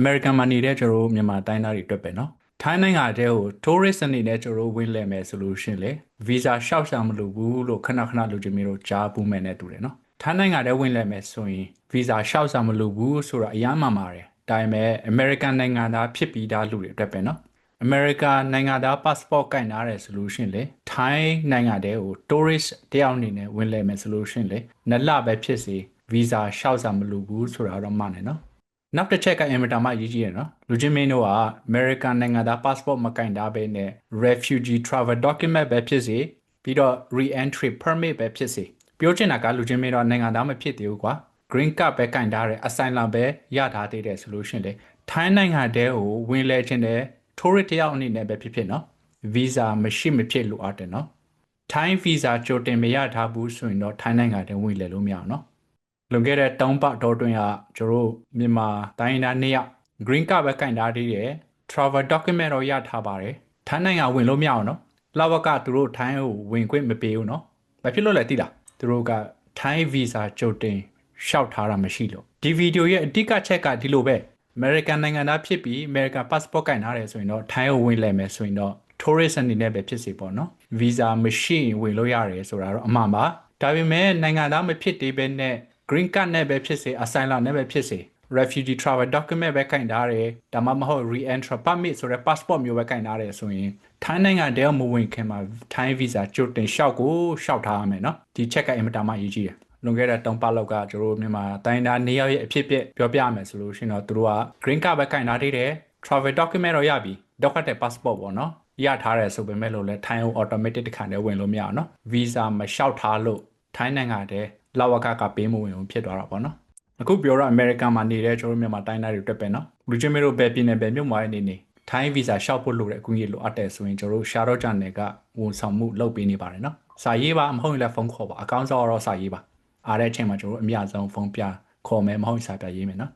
American မှာနေတဲ့ကျွန်တော်တို့မြန်မာတိုင်းသားတွေအတွက်ပဲเนาะထိုင်းနိုင်ငံတဲကို tourist အနေနဲ့ကျွန်တော်တို့ဝင်လဲမယ်ဆိုလို့ရှရင်လေ visa ရှောက်ရှာမလို့ဘူးလို့ခဏခဏလူချင်းမျိုးတို့ကြားပူးမယ်နဲ့တူတယ်เนาะထိုင်းနိုင်ငံတဲဝင်လဲမယ်ဆိုရင် visa ရှောက်ရှာမလို့ဘူးဆိုတာအများမှန်ပါတယ်ဒါပေမဲ့ American နိုင်ငံသားဖြစ်ပြီးသားလူတွေအတွက်ပဲเนาะ အမေရိကန်နိုင်ငံသား passport ကင်ထားတယ်ဆိုလို့ရှရင်လေထိုင်းနိုင်ငံတဲကို tourist တယောက်အနေနဲ့ဝင်လဲမယ်ဆိုလို့ရှရင်လေနှစ်လပဲဖြစ်စေ visa ရှောက်စာမလိုဘူးဆိုတာတော့မှန်တယ်နော် နောက်တစ်ချက်ကအင်မတန်မှအရေးကြီးရနော်လူချင်းမင်းတို့က American နိုင်ငံသား passport မကင်ထားဘဲနဲ့ refugee travel document ပဲဖြစ်စေပြီးတော့ re-entry permit ပဲဖြစ်စေပြောချင်တာကလူချင်းမင်းတို့ကနိုင်ငံသားမဖြစ်သေးဘူးကွာ green card ပဲကင်ထားတယ် asylum ပဲရထားသေးတယ်ဆိုလို့ရှရင်လေထိုင်းနိုင်ငံတဲကိုဝင်လဲခြင်းတယ် tourist တယောက်အနေနဲ့ပဲဖြစ်ဖြစ်နော် visa မရှိမဖြစ်လိုအပ်တယ်နော်ထိုင်း visa ကြိုတင်မရထားဘူးဆိုရင်တော့ထိုင်းနိုင်ငံတည်းဝင်လဲလို့မရအောင်နော် လွန်ခဲ့တဲ့တောင်းပတော်တွင်ကကျွန်တော်တို့မြန်မာတိုင်းသားနှစ်ယောက် green card ပဲကင်ထားသေးတယ် travel document တော့ရထားပါတယ်ထိုင်းနိုင်ငံဝင်လို့မရအောင်နော်လဝကသူတို့ထိုင်းကိုဝင်ခွင့်မပေးဘူးနော်ဘာဖြစ်လို့လဲသိလားသူတို့ကထိုင်း visa ကြိုတင်ရှောက်ထားတာမရှိလို့ဒီဗီဒီယိုရဲ့အဓိကချက်ကဒီလိုပဲ American နိုင်ငံသားဖြစ်ပြီး American passport ကင်ထားတယ်ဆိုရင်တော့ထိုင်းကိုဝင်လဲမယ်ဆိုရင်တော့ tourist အနေနဲ့ပဲဖြစ်စီပေါ့နော် visa မရှိရင်ဝင်လို့ရတယ်ဆိုတာတော့အမှန်ပါဒါပေမဲ့နိုင်ငံသားမဖြစ်သေးဘဲနဲ့ green card နဲ့ပဲဖြစ်စေ asylum နဲ့ပဲဖြစ်စေ refugee travel document ပဲကင်ထားတယ်ဒါမှမဟုတ် re-entry permit ဆိုတဲ့ passport မျိုးပဲကင်ထားတယ်ဆိုရင်ထိုင်းနိုင်ငံတည်းမဝင်ခင်မှာထိုင်း visa ကြိုတင်လျှောက်ကိုလျှောက်ထားရမယ်နော်ဒီ check ကအင်မတန်မှအရေးကြီးတယ်လွန်ခဲ့တဲ့တုံးပတ်လောက်ကကျွန်တော်တို့မြန်မာတိုင်းသားနေရောက်ရဲ့အဖြစ်ပြက်ပြောပြမယ်ဆိုလို့ရှိရင်တော့သူတို့က green card ပဲကင်ထားသေးတယ် travel document တော့ရပြီတော့ခတ်တဲ့ passport ပေါ့နော်ရထားတယ်ဆိုပေမဲ့လို့လဲထိုင်းကို automatic တစ်ခါတည်းဝင်လို့မရအောင်နော် visa မလျှောက်ထားလို့ထိုင်းနိုင်ငံတည်း လဝကကပေးမဝင်ဘူးဖြစ်သွားတာပေါ့နော်အခုပြောတော့ American မှာနေတဲ့ကျွန်တော်တို့မြန်မာတိုင်းသားတွေအတွက်ပဲနော်လူချင်းမျိုးတို့ဘယ်ပြည်နယ်ဘယ်မြို့မှာနေနေထိုင်း visa လျှောက်ဖို့လိုတဲ့အကူအညီလိုအပ်တယ်ဆိုရင်ကျွန်တော်တို့ Shadow Channel ကဝန်ဆောင်မှုလုပ်ပေးနေပါတယ်နော်စာရေးပါမဟုတ်ရင်လည်းဖုန်းခေါ်ပါအကောင့်စောတော့စာရေးပါအားတဲ့အချိန်မှာကျွန်တော်တို့အများဆုံးဖုန်းပြခေါ်မယ်မဟုတ်ရင်စာပြရေးမယ်နော်